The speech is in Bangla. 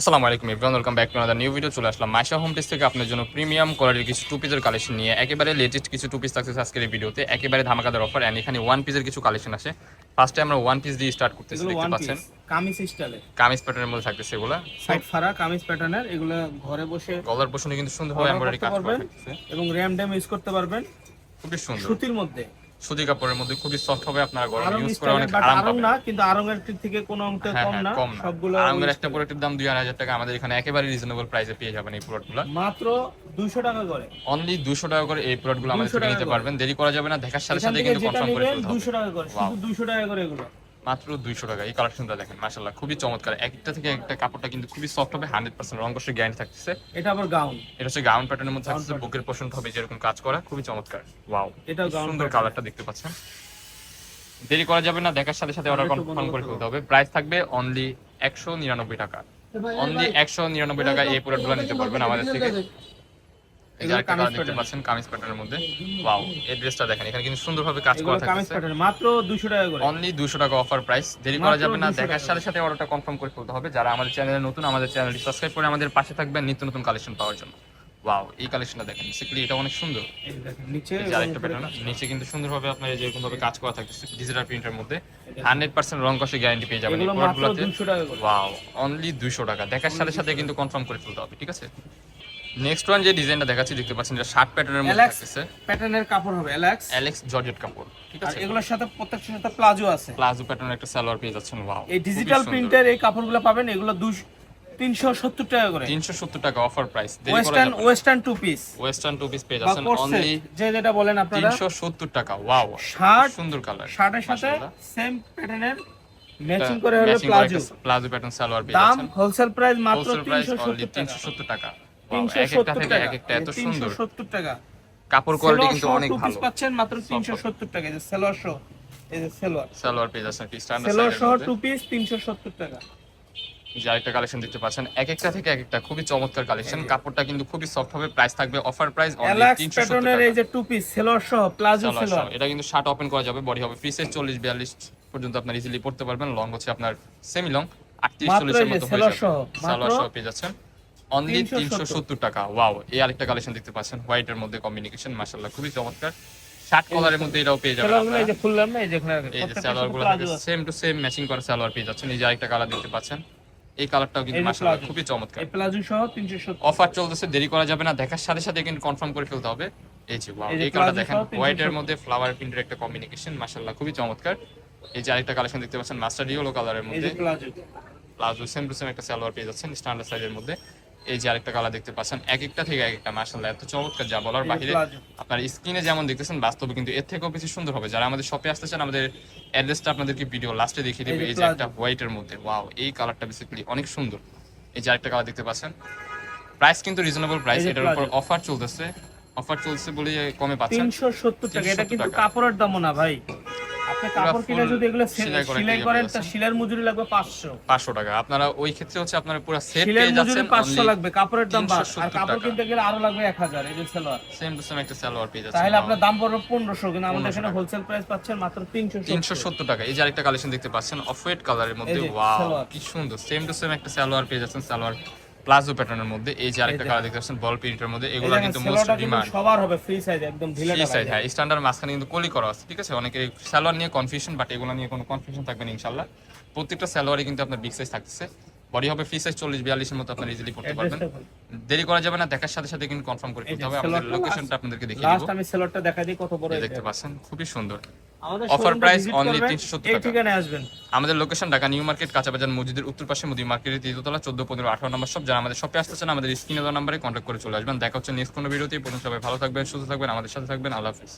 আসসালামু আলাইকুম everyone welcome back to another new video চলে আসলাম মাইশা হোম থেকে আপনার জন্য প্রিমিয়াম কোয়ালিটির কিছু টু পিসের কালেকশন নিয়ে। একেবারে লেটেস্ট কিছু টু পিস থাকছে আজকের এই ভিডিওতে একেবারে ধামাকাদার অফার এন্ড এখানে ওয়ান পিসের কিছু কালেকশন আছে। ফার্স্টে আমরা ওয়ান পিস দিয়ে স্টার্ট করতেছি দেখতে পাচ্ছেন। কামিজ স্টাইলে কামিজ প্যাটার্নের মধ্যে থাকতেছে এগুলা। সাইড ফাড়া কামিজ প্যাটার্নের এগুলো ঘরে বসে গলার পোষণে কিন্তু সুন্দরভাবে এমব্রয়ডারি কাজ করা পারবেন। এবং র্যাম ড্যাম ইউজ করতে পারবেন। খুবই সুন্দর। সুতির মধ্যে। সুতি কাপড়ের মধ্যে খুবই সফট হবে আপনারা গরম ইউজ করে অনেক আরাম পাবেন। না কিন্তু আরঙ্গের থেকে কোনো অঙ্কে হ্যাঁ কম হ্যাঁ না সবগুলো আরঙ্গের একটা প্রোডাক্টের দাম দুই আড়াই হাজার টাকা আমাদের এখানে একেবারে রিজনেবল প্রাইসে পেয়ে যাবেন এই প্রোডাক্টগুলো মাত্র 200 টাকা করে। অনলি 200 টাকা করে এই প্রোডাক্টগুলো আমাদের 200 থেকে নিতে পারবেন। দেরি করা যাবে না দেখার সাথে সাথে কিন্তু কনফার্ম করে ফেলতে হবে। 200 টাকা করে শুধু 200 টাকা করে এগুলো। মাত্র দুইশো টাকা এই কালেকশনটা দেখেন মাশাল্লাহ খুবই চমৎকার। একটা থেকে একটা কাপড়টা কিন্তু খুবই সফট হবে হান্ড্রেড পার্সেন্ট রং কষে গ্যারান্টি থাকতেছে। এটা আবার গাউন এটা হচ্ছে গাউন প্যাটার্নের মধ্যে pattern। বুকের পোষণ হবে যেরকম কাজ করা খুবই চমৎকার। ওয়াও এটা সুন্দর কালারটা দেখতে পাচ্ছেন। দেরি করা যাবে না দেখার সাথে সাথে অর্ডার কনফার্ম করে ফেলতে হবে। প্রাইস থাকবে অনলি একশো নিরানব্বই টাকা। অনলি একশো নিরানব্বই টাকা এই প্রোডাক্টগুলো নিতে পারবেন আমাদের থেকে। এই যে এগুলো কালার দেখতে পাচ্ছেন কামিজ প্যাটার্নের মধ্যে। ওয়াও এই ড্রেসটা দেখেন এখানে কিন্তু সুন্দরভাবে কাজ এগুলো করা কামিজ প্যাটার্ন মাত্র 200 টাকা করে। অনলি দুশো টাকা অফার প্রাইস দেরি করা যাবে না দেখার সাথে সাথে অর্ডারটা কনফার্ম করে ফেলতে হবে। যারা আমাদের চ্যানেলে নতুন আমাদের চ্যানেলটি সাবস্ক্রাইব করে আমাদের পাশে থাকবেন নিত্য নতুন কালেকশন পাওয়ার জন্য। ওয়াও এই কালেকশনটা দেখেন এটা অনেক সুন্দর। নিচে আরেকটা প্যাটার্ন কিন্তু সুন্দরভাবে আপনার এই যে ভাবে কাজ করা থাকতেছে ডিজিটাল প্রিন্টের মধ্যে। হান্ড্রেড পার্সেন্ট রং কষে গ্যারান্টি পেয়ে যাবেন এই প্রোডাক্টগুলোতে 200 ওয়াও অনলি দুইশো টাকা দেখার সাথে সাথে কিন্তু কনফার্ম করে ফেলতে হবে ঠিক আছে? নেক্সট ওয়ান যে ডিজাইনটা দেখাচ্ছি দেখতে পাচ্ছেন এটা শার্ট প্যাটার্নের মধ্যে থাকতেছে। প্যাটার্নের কাপড় হবে অ্যালেক্স অ্যালেক্স জর্জেট কাপড় ঠিক আছে? এগুলোর সাথে প্রত্যেকটার সাথে প্লাজো আছে। প্লাজো প্যাটার্নের একটা সালোয়ার পেয়ে যাচ্ছেন ওয়াও এই ডিজিটাল প্রিন্টের এই কাপড়গুলো পাবেন এগুলো তিনশো সত্তর টাকা করে। তিনশো সত্তর টাকা offer price western western two piece western two piece পেয়ে যাচ্ছেন অনলি যে যেটা বলেন আপনারা। তিনশো সত্তর টাকা ওয়াও শার্ট সুন্দর কালার শার্টের সাথে সেম প্যাটার্নের ম্যাচিং করে হলো প্লাজো প্লাজো প্যাটার্ন সালোয়ার পেয়ে যাচ্ছেন। দাম হোলসেল প্রাইস মাত্র হোলসেল প্রাইস তিনশো অনলি সত্তর টাকা। 370 টাকা। Wow, এক একটা তিনশো সত্তর থেকে টাকা। এক একটা এত তিনশো সুন্দর। সত্তর টাকা। কাপড় কোয়ালিটি কিন্তু অনেক ভালো। পাচ্ছেন মাত্র তিনশো সত্তর টাকা যে সেলোয়ার শো এই যে সেলোয়ার। সালোয়ার পেয়ে যাচ্ছেন কি স্ট্যান্ডার্ড সেলোয়ার সহ টু পিস তিনশো সত্তর টাকা। যে আরেকটা কালেকশন দেখতে পাচ্ছেন এক একটা থেকে এক একটা খুবই চমৎকার কালেকশন কাপড়টা কিন্তু খুবই সফট হবে প্রাইস থাকবে অফার প্রাইস অনলি অ্যালাক্স 370 প্যাটার্নের এই যে টু পিস সেলোয়ার সহ প্লাজো সালোয়ার। এটা কিন্তু শার্ট ওপেন করা যাবে বডি হবে। ফ্রি সাইজ চল্লিশ বিয়াল্লিশ পর্যন্ত আপনার ইজিলি পড়তে পারবেন। লং হচ্ছে আপনার সেমি লং আটত্রিশ চল্লিশের মতো হয়ে সালোয়ার যাবে। সহ, সালোয়ার সহ পেয়ে যাচ্ছেন। অনলি 370 তিনশো সত্তর টাকা। ওয়াও এই আরেকটা কালেকশন দেখতে পাচ্ছেন। হোয়াইট এর মধ্যে কমিউনিকেশন মাশাআল্লাহ খুবই চমৎকার। শার্ট কলারের মধ্যে এটাও পেয়ে যাবেন এই যে খুললাম না এই যে এই যে সালোয়ারগুলো সেম টু সেম ম্যাচিং করা সালোয়ার পেয়ে যাচ্ছেন। এই যে আরেকটা কালার দেখতে পাচ্ছেন এই কালারটাও কিন্তু মাশাআল্লাহ খুবই চমৎকার। এই প্লাজো সহ তিনশো সত্তর। অফার চলতেছে দেরি করা যাবে না। দেখার সাথে সাথে কিন্তু কনফার্ম করে ফেলতে হবে। এই যে wow, এই কালারটা দেখেন 370 হোয়াইট এর মধ্যে ফ্লাওয়ার প্রিন্টের একটা কম্বিনেশন মাশাআল্লাহ খুবই চমৎকার। এই যে আরেকটা কালেকশন দেখতে পাচ্ছেন মাস্টার ইয়েলো কালারের মধ্যে। Palazzo. Palazzo same to same একটা সালোয়ার পেয়ে যাচ্ছেন স্ট্যান্ডার্ড সাইজের মধ্যে। এই যে আরেকটা কালার দেখতে পাচ্ছেন এক একটা থেকে এক একটা মাশাআল্লাহ এত চমৎকার যা বলার বাহিরে আপনার স্ক্রিনে যেমন দেখতেছেন বাস্তবে কিন্তু এর থেকেও বেশি সুন্দর হবে। যারা আমাদের শপে আসতে চান আমাদের অ্যাড্রেসটা আপনাদেরকে ভিডিও লাস্টে দেখিয়ে দেবে। এই যে। একটা হোয়াইটের মধ্যে। ওয়াও এই কালারটা বেসিক্যালি অনেক সুন্দর। এই যে আরেকটা কালার দেখতে পাচ্ছেন প্রাইস কিন্তু রিজনেবল প্রাইস এটার উপর অফার চলতেছে। অফার চলছে বলে কমে পাচ্ছেন। তিনশো সত্তর টাকা এটা কিন্তু কাপড়ের দামও না ভাই। আপনি কাপড় কিনে যদি এগুলো সেলাই করেন তা শিলার মজুরি লাগবে পাঁচশো। পাঁচশো টাকা। আপনারা ওই ক্ষেত্রে হচ্ছে আপনারা পুরো সেট পেয়ে যাচ্ছেন পাঁচশো লাগবে কাপড়ের দাম আর কাপড় কিনতে গেলে আরও লাগবে এক হাজার এই যে সেলোয়ার। সেম টু সেম একটা সালোয়ার পেয়ে যাচ্ছেন তাহলে আপনার। দাম পড়বে পনেরোশো কিন্তু আমাদের এখানে হোলসেল প্রাইস পাচ্ছেন মাত্র তিনশো তিনশো সত্তর টাকা। এই যে আরেকটা কালেকশন দেখতে পাচ্ছেন অফ হোয়াইট কালারের মধ্যে ওয়াও কি সুন্দর। সেম টু সেম একটা সালোয়ার পেয়ে যাচ্ছেন সালোয়ার প্লাজো প্যাটার্নের মধ্যে এই যে আরেকটা কালার দেখতে পাচ্ছেন বল প্রিন্টের মধ্যে এগুলো কিন্তু মোস্ট ডিমান্ড সবার হবে ফ্রি সাইজ একদম ঢিলে ফ্রি সাইজ হ্যাঁ স্ট্যান্ডার্ড মাঝখানে কিন্তু কলি করা আছে ঠিক আছে? অনেকের সালোয়ার নিয়ে কনফিউশন বাট এগুলো নিয়ে কোনো কনফিউশন থাকবে না ইনশাল্লাহ প্রত্যেকটা সালোয়ারে কিন্তু আপনার বিগ সাইজ থাকতেছে। বডি হবে ফ্রি সাইজ চল্লিশ বিয়াল্লিশের মতো আপনার ইজিলি করতে পারবেন। দেরি করা যাবে না দেখার সাথে সাথে কিন্তু কনফার্ম করে এই হবে। আমাদের লোকেশনটা আপনাদেরকে দেখিয়ে লাস্ট আমি সেলোয়ারটা দেখা দিই কত বড় দেখতে পাচ্ছেন খুবই সুন্দর। আমাদের প্রাইস অনলি তিনশো price visit only করবেন, 370 এই টাকা। আসবেন। আমাদের লোকেশন ঢাকা নিউ মার্কেট কাঁচাবাজার মসজিদের উত্তর পাশে মুদি মার্কেটের তৃতীয়তলা চোদ্দ পনেরো আঠারো নম্বর সব যারা আমাদের শপে আসতেছেন আমাদের স্ক্রিনে দেওয়া নাম্বারে কন্ট্যাক্ট করে চলে আসবেন। দেখা হচ্ছে নেক্সট কোনো ভিডিওতে প্রথম সবাই ভালো থাকবেন সুস্থ থাকবেন আমাদের সাথে থাকবেন। আল্লাহ হাফিজ।